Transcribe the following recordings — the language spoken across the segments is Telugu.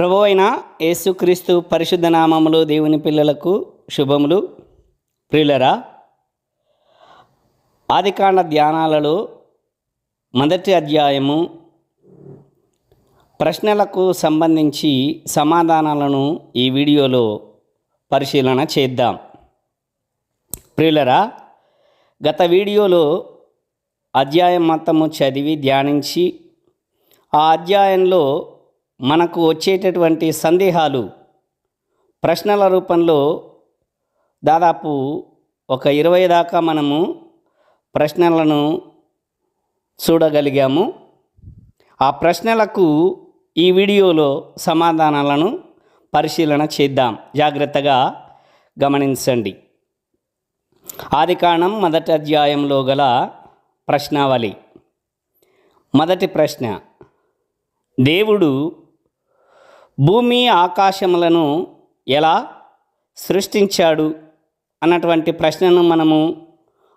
ప్రభు అయిన యేసుక్రీస్తు పరిశుద్ధ నామములు దేవుని పిల్లలకు శుభములు. ప్రియులరా ఆదికాండ ధ్యానాలలో మొదటి అధ్యాయము ప్రశ్నలకు సంబంధించి సమాధానాలను ఈ వీడియోలో పరిశీలన చేద్దాం. ప్రియులరా గత వీడియోలో అధ్యాయం మొత్తము చదివి ధ్యానించి ఆ అధ్యాయంలో మనకు వచ్చేటటువంటి సందేహాలు ప్రశ్నల రూపంలో దాదాపు ఒక ఇరవై దాకా మనము ప్రశ్నలను చూడగలిగాము. ఆ ప్రశ్నలకు ఈ వీడియోలో సమాధానాలను పరిశీలన చేద్దాం. జాగ్రత్తగా గమనించండి. ఆదికాండం మొదటి అధ్యాయంలో గల ప్రశ్నావళి. మొదటి ప్రశ్న. దేవుడు భూమి ఆకాశములను ఎలా సృష్టించాడు అన్నటువంటి ప్రశ్నను మనము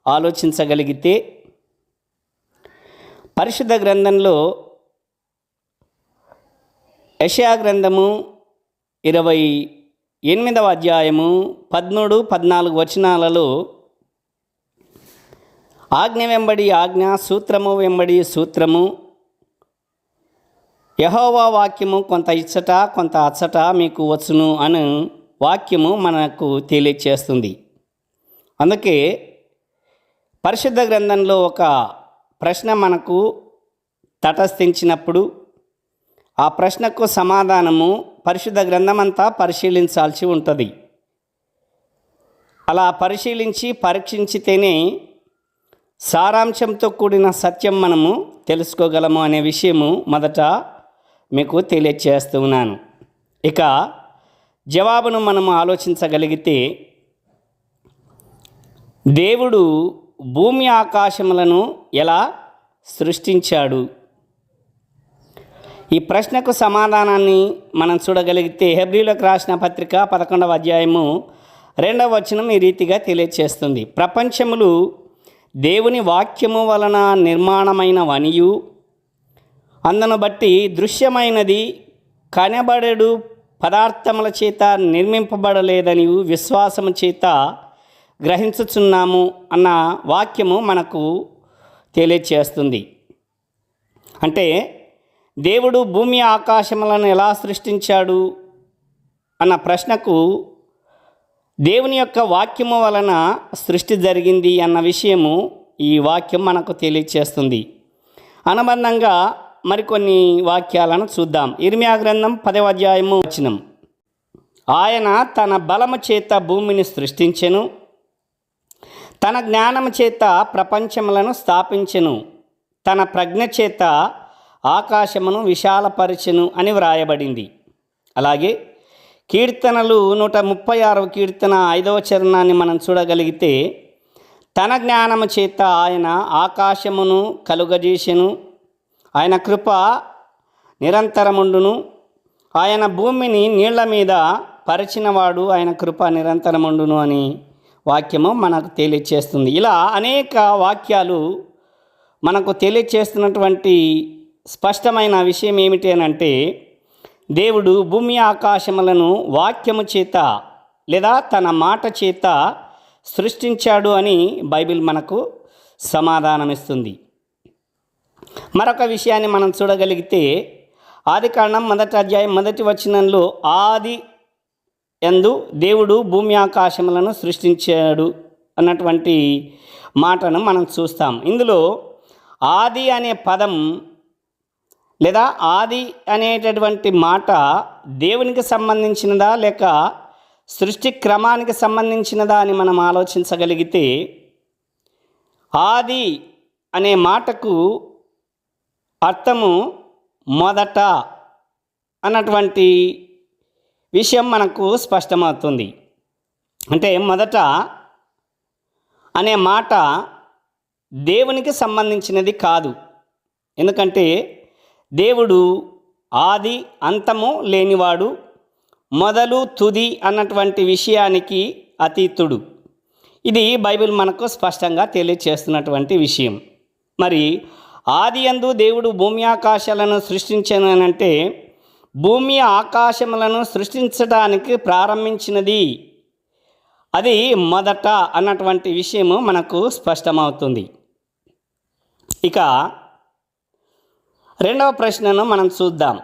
ఆలోచించగలిగితే పరిశుద్ధ గ్రంథంలో యషయా గ్రంథము ఇరవై ఎనిమిదవ అధ్యాయము పదమూడు పద్నాలుగు వచనాలలో ఆజ్ఞ వెంబడి ఆజ్ఞ సూత్రము వెంబడి సూత్రము యహోవా వాక్యము కొంత ఇచ్చట కొంత అచ్చట మీకు వచ్చును అని వాక్యము మనకు తెలియచేస్తుంది. అందుకే పరిశుద్ధ గ్రంథంలో ఒక ప్రశ్న మనకు తటస్థించినప్పుడు ఆ ప్రశ్నకు సమాధానము పరిశుద్ధ గ్రంథమంతా పరిశీలించాల్సి ఉంటుంది. అలా పరిశీలించి పరీక్షించితేనే సారాంశంతో కూడిన సత్యం మనము తెలుసుకోగలము అనే విషయము మొదట మీకు తెలియచేస్తున్నాను. ఇక జవాబును మనం ఆలోచించగలిగితే దేవుడు భూమి ఆకాశములను ఎలా సృష్టించాడు? ఈ ప్రశ్నకు సమాధానాన్ని మనం చూడగలిగితే హెబ్రిలకు రాసిన పత్రిక పదకొండవ అధ్యాయము రెండవ వచనం ఈ రీతిగా తెలియచేస్తుంది. ప్రపంచములు దేవుని వాక్యము వలన నిర్మాణమైన వనియు అందును బట్టి దృశ్యమైనది కనబడడు పదార్థముల చేత నిర్మింపబడలేదని విశ్వాసము చేత గ్రహించుచున్నాము అన్న వాక్యము మనకు తెలియచేస్తుంది. అంటే దేవుడు భూమి ఆకాశములను ఎలా సృష్టించాడు అన్న ప్రశ్నకు దేవుని యొక్క వాక్యము వలన సృష్టి జరిగింది అన్న విషయము ఈ వాక్యం మనకు తెలియచేస్తుంది. అనుబంధంగా మరికొన్ని వాక్యాలను చూద్దాం. ఇర్మియా గ్రంథం పదవ అధ్యాయము వచనం. ఆయన తన బలము చేత భూమిని సృష్టించెను తన జ్ఞానము చేత ప్రపంచములను స్థాపించెను తన ప్రజ్ఞ చేత ఆకాశమును విశాలపరచెను అని వ్రాయబడింది. అలాగే కీర్తనలు నూట ముప్పై ఆరవ కీర్తన ఐదవ చరణాన్ని మనం చూడగలిగితే తన జ్ఞానము చేత ఆయన ఆకాశమును కలుగజేసెను ఆయన కృప నిరంతరముండును. ఆయన భూమిని నీళ్ళ మీద పరిచినవాడు ఆయన కృప నిరంతరముండును అని వాక్యము మనకు తెలియచేస్తుంది. ఇలా అనేక వాక్యాలు మనకు తెలియచేస్తున్నటువంటి స్పష్టమైన విషయం ఏమిటి అని అంటే దేవుడు భూమి ఆకాశములను వాక్యము చేత లేదా తన మాట చేత సృష్టించాడు అని బైబిల్ మనకు సమాధానమిస్తుంది. మరొక విషయాన్ని మనం చూడగలిగితే ఆది కారణం మొదటి అధ్యాయం మొదటి వచనంలో ఆది ఎందు దేవుడు భూమి ఆకాశములను సృష్టించాడు అన్నటువంటి మాటను మనం చూస్తాం. ఇందులో ఆది అనే పదం లేదా ఆది అనేటటువంటి మాట దేవునికి సంబంధించినదా లేక సృష్టి క్రమానికి సంబంధించినదా అని మనం ఆలోచించగలిగితే ఆది అనే మాటకు అర్థము మొదట అన్నటువంటి విషయం మనకు స్పష్టమవుతుంది. అంటే మొదట అనే మాట దేవునికి సంబంధించినది కాదు. ఎందుకంటే దేవుడు ఆది అంతము లేనివాడు మొదలు తుది అన్నటువంటి విషయానికి అతీతుడు. ఇది బైబిల్ మనకు స్పష్టంగా తెలియచేస్తున్నటువంటి విషయం. మరి ఆది అందు దేవుడు భూమి ఆకాశాలను సృష్టించనంటే భూమి ఆకాశములను సృష్టించడానికి ప్రారంభించినది. అది మొదట అన్నటువంటి విషయము మనకు స్పష్టమవుతుంది. ఇక రెండవ ప్రశ్నను మనం చూద్దాం.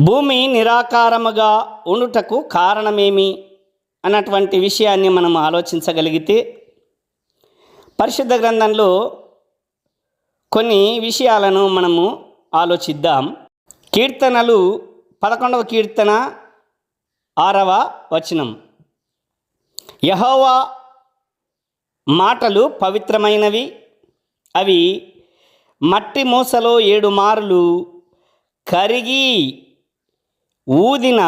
భూమి నిరాకారముగా ఉండుటకు కారణమేమి? అన్నటువంటి విషయాన్ని మనం ఆలోచించగలిగితే పరిశుద్ధ గ్రంథంలో కొన్ని విషయాలను మనము ఆలోచిద్దాం. కీర్తనలు పదకొండవ కీర్తన ఆరవ వచనం. యహోవా మాటలు పవిత్రమైనవి అవి మట్టి మూసలో ఏడు మారులు కరిగి ఊదిన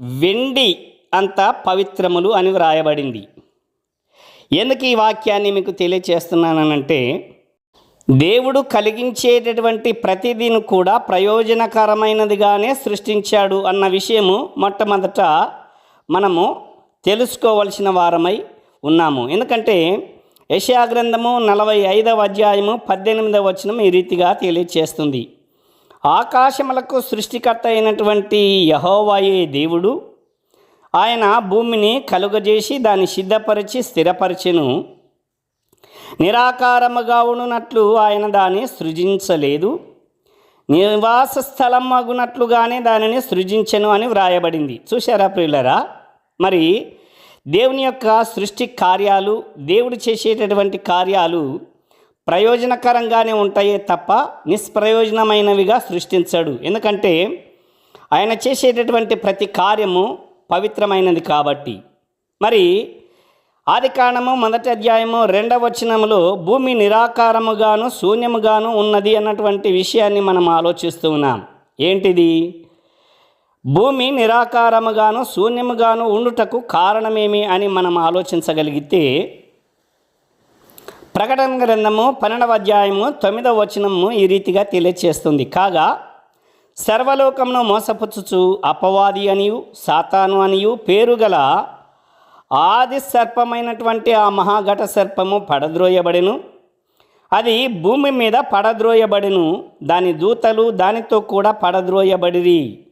వెండి అంత పవిత్రములు అని వ్రాయబడింది. ఎందుకు ఈ వాక్యాన్ని మీకు తెలియచేస్తున్నానంటే దేవుడు కలిగించేటటువంటి ప్రతిదీని కూడా ప్రయోజనకరమైనదిగానే సృష్టించాడు అన్న విషయము మొట్టమొదట మనము తెలుసుకోవలసిన వారమై ఉన్నాము. ఎందుకంటే యశాగ్రంథము నలభై ఐదవ అధ్యాయము పద్దెనిమిదవ వచనం ఈ రీతిగా తెలియచేస్తుంది. ఆకాశములకు సృష్టికర్త అయినటువంటి యహోవాయే దేవుడు ఆయన భూమిని కలుగజేసి దాన్ని సిద్ధపరిచి స్థిరపరిచెను. నిరాకారముగా ఉండునట్లు ఆయన దాన్ని సృజించలేదు. నివాస స్థలం అగునట్లుగానే దానిని సృజించెను అని వ్రాయబడింది. చూశారా ప్రియులరా? మరి దేవుని యొక్క సృష్టి కార్యాలు దేవుడు చేసేటటువంటి కార్యాలు ప్రయోజనకరంగానే ఉంటాయే తప్ప నిష్ప్రయోజనమైనవిగా సృష్టించాడు. ఎందుకంటే ఆయన చేసేటటువంటి ప్రతి కార్యము పవిత్రమైనది కాబట్టి. మరి ఆదికాండము మొదటి అధ్యాయము రెండవ వచనములో భూమి నిరాకారముగాను శూన్యముగాను ఉన్నది అన్నటువంటి విషయాన్ని మనం ఆలోచిస్తూ ఉన్నాం. ఏంటిది? భూమి నిరాకారముగాను శూన్యముగాను ఉండుటకు కారణమేమి అని మనం ఆలోచించగలిగితే ప్రకటన గ్రంథము పన్నెండవ అధ్యాయము తొమ్మిదవ వచనము ఈ రీతిగా తెలియచేస్తుంది. కాగా సర్వలోకమును మోసపుచ్చుచు అపవాది అనియు సాతాను అనియు పేరుగల ఆది సర్పమైనటువంటి ఆ మహాఘట సర్పము పడద్రోయబడెను. అది భూమి మీద పడద్రోయబడెను. దాని దూతలు దానితో కూడా పడద్రోయబడిరి.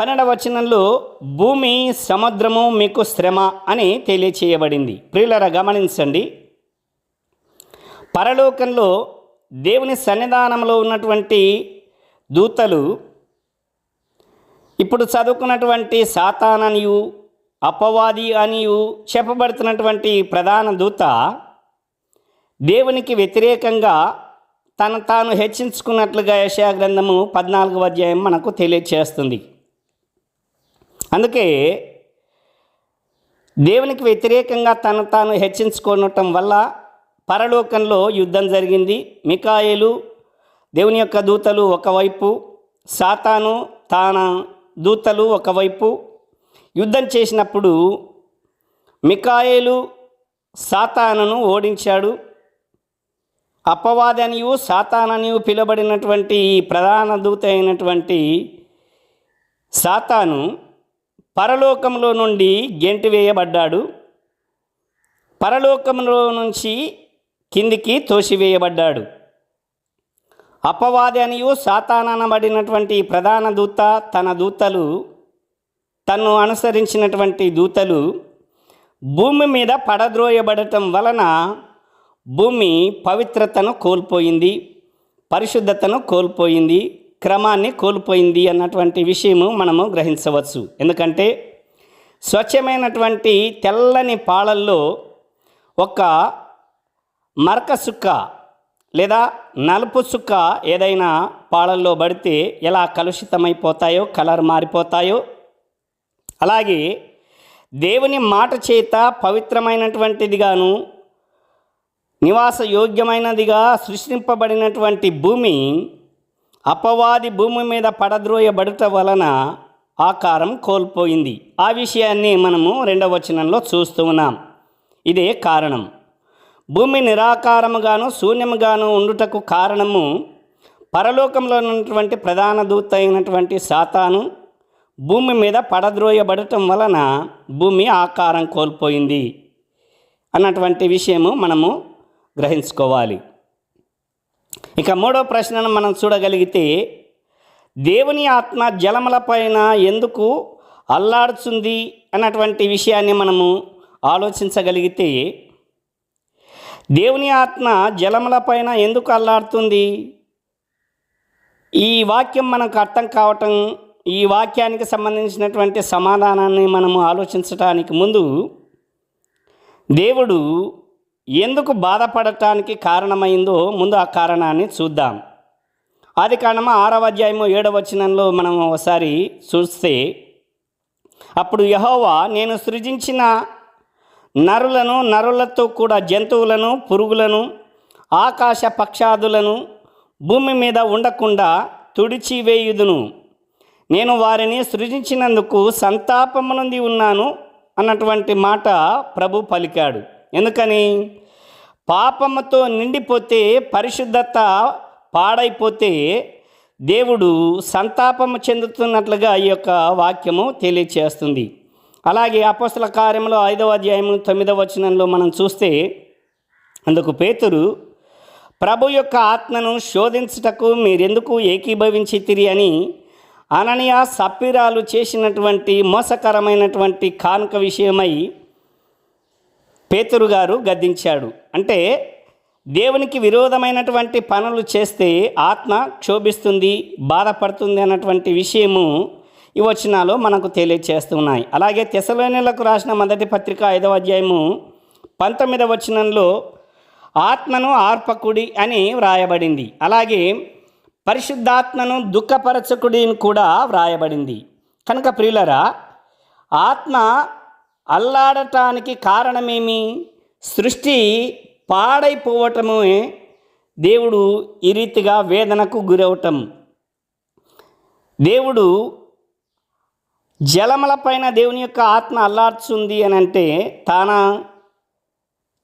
పన్నెండవ వచనంలో భూమి సముద్రము మీకు శ్రమ అని తెలియచేయబడింది. ప్రియులరా గమనించండి. పరలోకంలో దేవుని సన్నిధానంలో ఉన్నటువంటి దూతలు ఇప్పుడు చదువుకున్నటువంటి సాతాననియు అపవాది అనియు చెప్పబడుతున్నటువంటి ప్రధాన దూత దేవునికి వ్యతిరేకంగా తను తాను హెచ్చించుకున్నట్లుగా యశా గ్రంథము పద్నాలుగవ అధ్యాయం మనకు తెలియచేస్తుంది. అందుకే దేవునికి వ్యతిరేకంగా తను తాను హెచ్చించుకోనటం వల్ల పరలోకంలో యుద్ధం జరిగింది. మికాయలు దేవుని యొక్క దూతలు ఒకవైపు సాతాను తాన దూతలు ఒకవైపు. యుద్ధం చేసినప్పుడు మికాయేలు సాతానును ఓడించాడు. అపవాదనియు సాతాననియు పిలువబడినటువంటి ఈ ప్రధాన దూత అయినటువంటి సాతాను పరలోకంలో నుండి గెంటి వేయబడ్డాడు. పరలోకంలో నుంచి కిందికి తోసివేయబడ్డాడు. అపవాది అనియు సాతాననబడినటువంటి ప్రధాన దూత తన దూతలు తను అనుసరించినటువంటి దూతలు భూమి మీద పడద్రోయబడటం వలన భూమి పవిత్రతను కోల్పోయింది పరిశుద్ధతను కోల్పోయింది క్రమాన్ని కోల్పోయింది అన్నటువంటి విషయము మనము గ్రహించవచ్చు. ఎందుకంటే స్వచ్ఛమైనటువంటి తెల్లని పాలల్లో ఒక మరక సుక్క లేదా నలుపు సుక్క ఏదైనా పాలల్లో పడితే ఎలా కలుషితమైపోతాయో కలర్ మారిపోతాయో? అలాగే దేవుని మాట చేత పవిత్రమైనటువంటిదిగాను నివాస యోగ్యమైనదిగా సృష్టింపబడినటువంటి భూమి అపవాది భూమి మీద పడద్రోయబడుట వలన ఆకారం కోల్పోయింది. ఆ విషయాన్ని మనము రెండవ వచనంలో చూస్తూ ఉన్నాం. ఇదే కారణం. భూమి నిరాకారముగాను శూన్యముగాను ఉండుటకు కారణము పరలోకంలో ఉన్నటువంటి ప్రధాన దూత అయినటువంటి సాతాను భూమి మీద పడద్రోయబడటం వలన భూమి ఆకారం కోల్పోయింది అన్నటువంటి విషయము మనము గ్రహించుకోవాలి. ఇక మూడో ప్రశ్నను మనం చూడగలిగితే దేవుని ఆత్మ జలములపైన ఎందుకు అల్లాడుతుంది అన్నటువంటి విషయాన్ని మనము ఆలోచించగలిగితే దేవుని ఆత్మ జలములపైన ఎందుకు అల్లాడుతుంది? ఈ వాక్యం మనకు అర్థం కావటం ఈ వాక్యానికి సంబంధించినటువంటి సమాధానాన్ని మనము ఆలోచించటానికి ముందు దేవుడు ఎందుకు బాధపడటానికి కారణమైందో ముందు ఆ కారణాన్ని చూద్దాం. ఆది కారణము ఆరవ అధ్యాయము ఏడవ వచనంలో మనం ఒకసారి చూస్తే అప్పుడు యహోవా నేను సృజించిన నరులను నరులతో కూడా జంతువులను పురుగులను ఆకాశ పక్షాదులను భూమి మీద ఉండకుండా తుడిచివేయుదును. నేను వారిని సృజించినందుకు సంతాపము నుండి ఉన్నాను అన్నటువంటి మాట ప్రభు పలికాడు. ఎందుకని? పాపముతో నిండిపోతే పరిశుద్ధత పాడైపోతే దేవుడు సంతాపము చెందుతున్నట్లుగా ఈ యొక్క వాక్యము తెలియచేస్తుంది. అలాగే అపస్తుల కార్యంలో ఐదవ అధ్యాయము తొమ్మిదవ వచనంలో మనం చూస్తే అందుకు పేతురు ప్రభు యొక్క ఆత్మను శోధించుటకు మీరెందుకు ఏకీభవించితిరి అని అననీయ సప్పిరాలు చేసినటువంటి మోసకరమైనటువంటి కానుక విషయమై పేతురు గారు గద్దించాడు. అంటే దేవునికి విరోధమైనటువంటి పనులు చేస్తే ఆత్మ క్షోభిస్తుంది బాధపడుతుంది అన్నటువంటి విషయము ఈ వచనాలు మనకు తెలియచేస్తున్నాయి. అలాగే తెసలోనిలకు రాసిన మొదటి పత్రిక ఐదవ అధ్యాయము పంతొమ్మిదవ వచనంలో ఆత్మను ఆర్పకుడి అని వ్రాయబడింది. అలాగే పరిశుద్ధాత్మను దుఃఖపరచకుడి అని కూడా వ్రాయబడింది. కనుక ప్రియులరా ఆత్మ అల్లాడటానికి కారణమేమి? సృష్టి పాడైపోవటమే దేవుడు ఈ రీతిగా వేదనకు గురవటం. దేవుడు జలముల పైన దేవుని యొక్క ఆత్మ అల్లార్చుంది అని అంటే తాన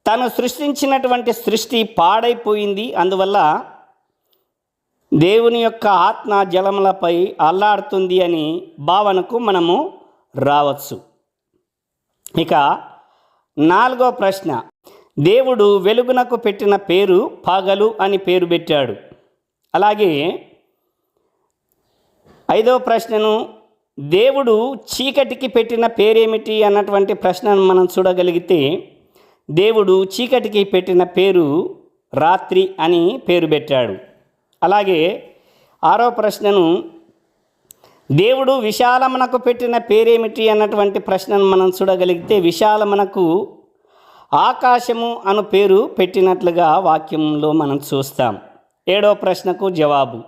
తను సృష్టించినటువంటి సృష్టి పాడైపోయింది. అందువల్ల దేవుని యొక్క ఆత్మ జలములపై అల్లాడుతుంది అని భావనకు మనము రావచ్చు. ఇక నాలుగో ప్రశ్న దేవుడు వెలుగునకు పెట్టిన పేరు పగలు అని పేరు పెట్టాడు. అలాగే ఐదవ ప్రశ్నను దేవుడు చీకటికి పెట్టిన పేరేమిటి అన్నటువంటి ప్రశ్నను మనం చూడగలిగితే దేవుడు చీకటికి పెట్టిన పేరు రాత్రి అని పేరు పెట్టాడు. అలాగే ఆరో ప్రశ్నను దేవుడు విశాలమునకు పెట్టిన పేరేమిటి అన్నటువంటి ప్రశ్నను మనం చూడగలిగితే విశాలమునకు ఆకాశము అను పేరు పెట్టినట్లుగా వాక్యంలో మనం చూస్తాం. ఏడో ప్రశ్నకు జవాబు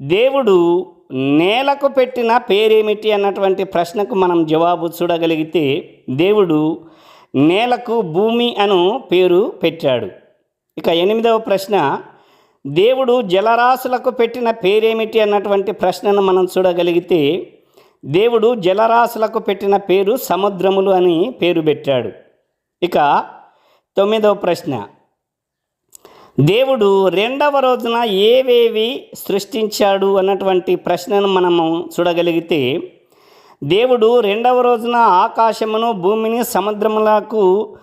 దేవుడు నేలకు పెట్టిన పేరేమిటి అన్నటువంటి ప్రశ్నకు మనం జవాబు చూడగలిగితే దేవుడు నేలకు భూమి అను పేరు పెట్టాడు. ఇక ఎనిమిదవ ప్రశ్న దేవుడు జలరాశులకు పెట్టిన పేరేమిటి అన్నటువంటి ప్రశ్నను మనం చూడగలిగితే దేవుడు జలరాశులకు పెట్టిన పేరు సముద్రములు అని పేరు పెట్టాడు. ఇక తొమ్మిదవ ప్రశ్న దేవుడు రెండవ రోజున ఏవేవి సృష్టించాడు అన్నటువంటి ప్రశ్నను మనము చూడగలిగితే దేవుడు రెండవ రోజున ఆకాశమును భూమిని సముద్రములకు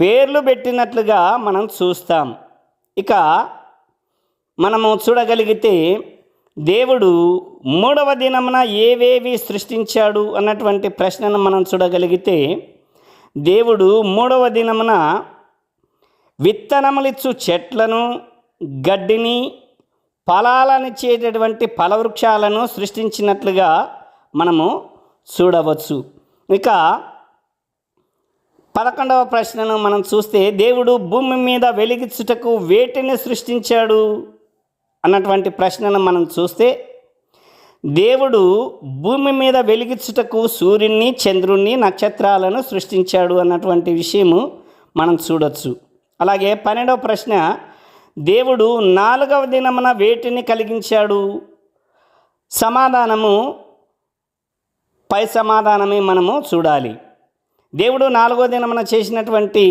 పేర్లు పెట్టినట్లుగా మనం చూస్తాం. ఇక మనము చూడగలిగితే దేవుడు మూడవ దినమున ఏవేవి సృష్టించాడు అన్నటువంటి ప్రశ్నను మనం చూడగలిగితే దేవుడు మూడవ దినమున విత్తనములిచ్చు చెట్లను గడ్డిని ఫలాలనిచ్చేటటువంటి ఫలవృక్షాలను సృష్టించినట్లుగా మనము చూడవచ్చు. ఇక పదకొండవ ప్రశ్నను మనం చూస్తే దేవుడు భూమి మీద వెలిగించుటకు వేటిని సృష్టించాడు? అన్నటువంటి ప్రశ్నను మనం చూస్తే దేవుడు భూమి మీద వెలిగించుటకు సూర్యుని చంద్రుణ్ణి నక్షత్రాలను సృష్టించాడు అన్నటువంటి విషయము మనం చూడొచ్చు. అలాగే పన్నెండవ ప్రశ్న దేవుడు నాలుగవ దినమున వేటిని కలిగించాడు? సమాధానము పై సమాధానమే మనము చూడాలి. దేవుడు నాలుగో దినమున చేసినటువంటి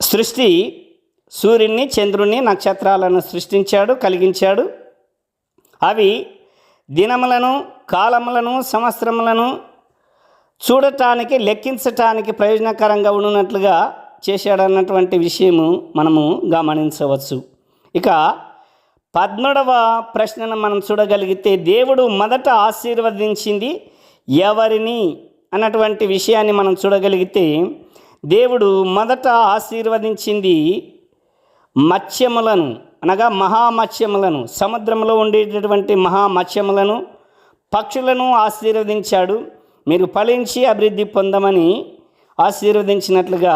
సృష్టి సూర్యుని చంద్రుని నక్షత్రాలను సృష్టించాడు కలిగించాడు. అవి దినములను కాలములను సంవత్సరములను చూడటానికి లెక్కించటానికి ప్రయోజనకరంగా ఉన్నట్లుగా చేశాడన్నటువంటి విషయము మనము గమనించవచ్చు. ఇక పద్మూడవ ప్రశ్నను మనం చూడగలిగితే దేవుడు మొదట ఆశీర్వదించింది ఎవరిని అన్నటువంటి విషయాన్ని మనం చూడగలిగితే దేవుడు మొదట ఆశీర్వదించింది మత్స్యములను అనగా మహామత్స్యములను సముద్రంలో ఉండేటటువంటి మహామత్స్యములను పక్షులను ఆశీర్వదించాడు. మీరు ఫలించి అభివృద్ధి పొందమని ఆశీర్వదించినట్లుగా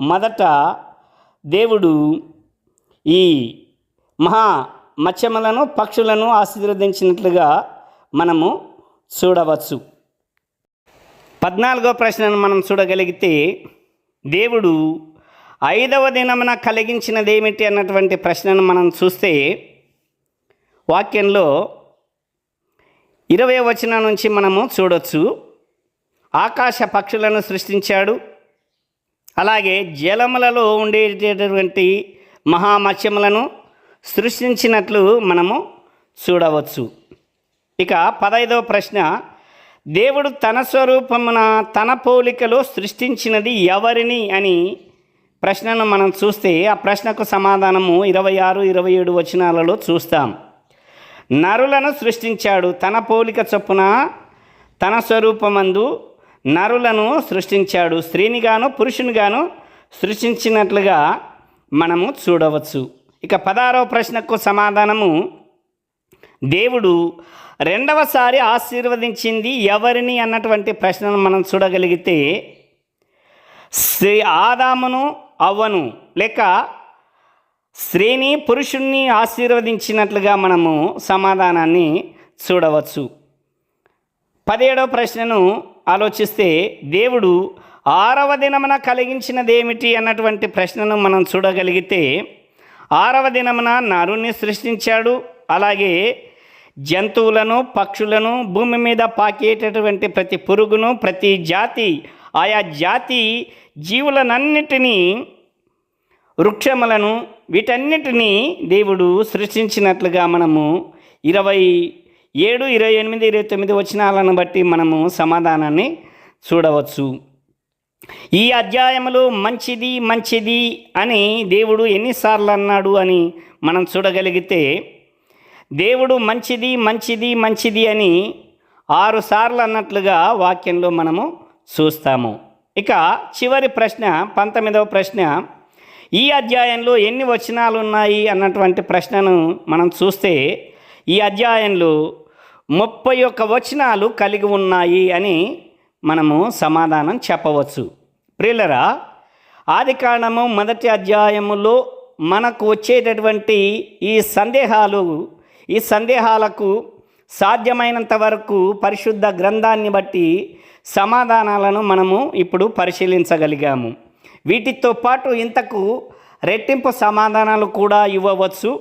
మొదట దేవుడు ఈ మహా మత్స్యములను పక్షులను ఆశీర్వదించినట్లుగా మనము చూడవచ్చు. పద్నాలుగో ప్రశ్నను మనం చూడగలిగితే దేవుడు ఐదవ దినమున కలిగించినదేమిటి అన్నటువంటి ప్రశ్నను మనం చూస్తే వాక్యంలో ఇరవై వచనం నుంచి మనము చూడొచ్చు. ఆకాశ పక్షులను సృష్టించాడు అలాగే జలములలో ఉండేటటువంటి మహామత్స్యములను సృష్టించినట్లు మనము చూడవచ్చు. ఇక పదైదవ ప్రశ్న దేవుడు తన స్వరూపమున తన పోలికలో సృష్టించినది ఎవరిని అని ప్రశ్నను మనం చూస్తే ఆ ప్రశ్నకు సమాధానము ఇరవై ఆరు ఇరవై ఏడు వచనాలలో చూస్తాం. నరులను సృష్టించాడు తన పోలిక చొప్పున తన స్వరూపమందు నరులను సృష్టించాడు స్త్రీనిగాను పురుషునిగాను సృష్టించినట్లుగా మనము చూడవచ్చు. ఇక పదారవ ప్రశ్నకు సమాధానము. దేవుడు రెండవసారి ఆశీర్వదించింది ఎవరిని అన్నటువంటి ప్రశ్నను మనం చూడగలిగితే శ్రీ ఆదామును అవ్వను. లేక స్త్రీని పురుషుణ్ణి ఆశీర్వదించినట్లుగా మనము సమాధానాన్ని చూడవచ్చు. పదిహేడవ ప్రశ్నను ఆలోచిస్తే దేవుడు ఆరవ దినమున కలిగించినదేమిటి అన్నటువంటి ప్రశ్నను మనం చూడగలిగితే ఆరవ దినమున నరుణ్ణి సృష్టించాడు. అలాగే జంతువులను పక్షులను భూమి మీద పాకేటటువంటి ప్రతి పురుగును ప్రతి జాతి ఆయా జాతి జీవులనన్నిటినీ వృక్షములను వీటన్నిటినీ దేవుడు సృష్టించినట్లుగా మనము ఇరవై ఏడు ఇరవై ఎనిమిది ఇరవై తొమ్మిది వచనాలను బట్టి మనము సమాధానాన్ని చూడవచ్చు. ఈ అధ్యాయంలో మంచిది మంచిది అని దేవుడు ఎన్నిసార్లు అన్నాడు అని మనం చూడగలిగితే దేవుడు మంచిది మంచిది మంచిది అని ఆరు సార్లు అన్నట్లుగా వాక్యంలో మనము చూస్తాము. ఇక చివరి ప్రశ్న పంతొమ్మిదవ ప్రశ్న ఈ అధ్యాయంలో ఎన్ని వచనాలు ఉన్నాయి అన్నటువంటి ప్రశ్నను మనం చూస్తే ఈ అధ్యాయంలో ముప్పై ఒక్క వచనాలు కలిగి ఉన్నాయి అని మనము సమాధానం చెప్పవచ్చు. ప్రియులరా ఆది కారణము మొదటి అధ్యాయములో మనకు వచ్చేటటువంటి ఈ సందేహాలు ఈ సందేహాలకు సాధ్యమైనంత వరకు పరిశుద్ధ గ్రంథాన్ని బట్టి సమాధానాలను మనము ఇప్పుడు పరిశీలించగలిగాము. వీటితో పాటు ఇంతకు రెట్టింపు సమాధానాలు కూడా ఇవ్వవచ్చు.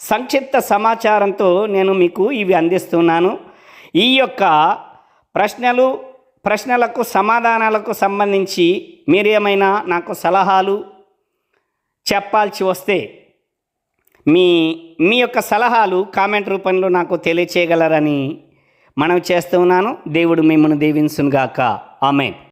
సంక్షిప్త సమాచారంతో నేను మీకు ఇవి అందిస్తున్నాను. ఈ యొక్క ప్రశ్నలు ప్రశ్నలకు సమాధానాలకు సంబంధించి మీరేమైనా నాకు సలహాలు చెప్పాల్సి వస్తే మీ మీ యొక్క సలహాలు కామెంట్ రూపంలో నాకు తెలియచేయగలరని మనవి చేస్తున్నాను దేవుడు మిమ్మల్ని దీవించునుగాక. ఆమె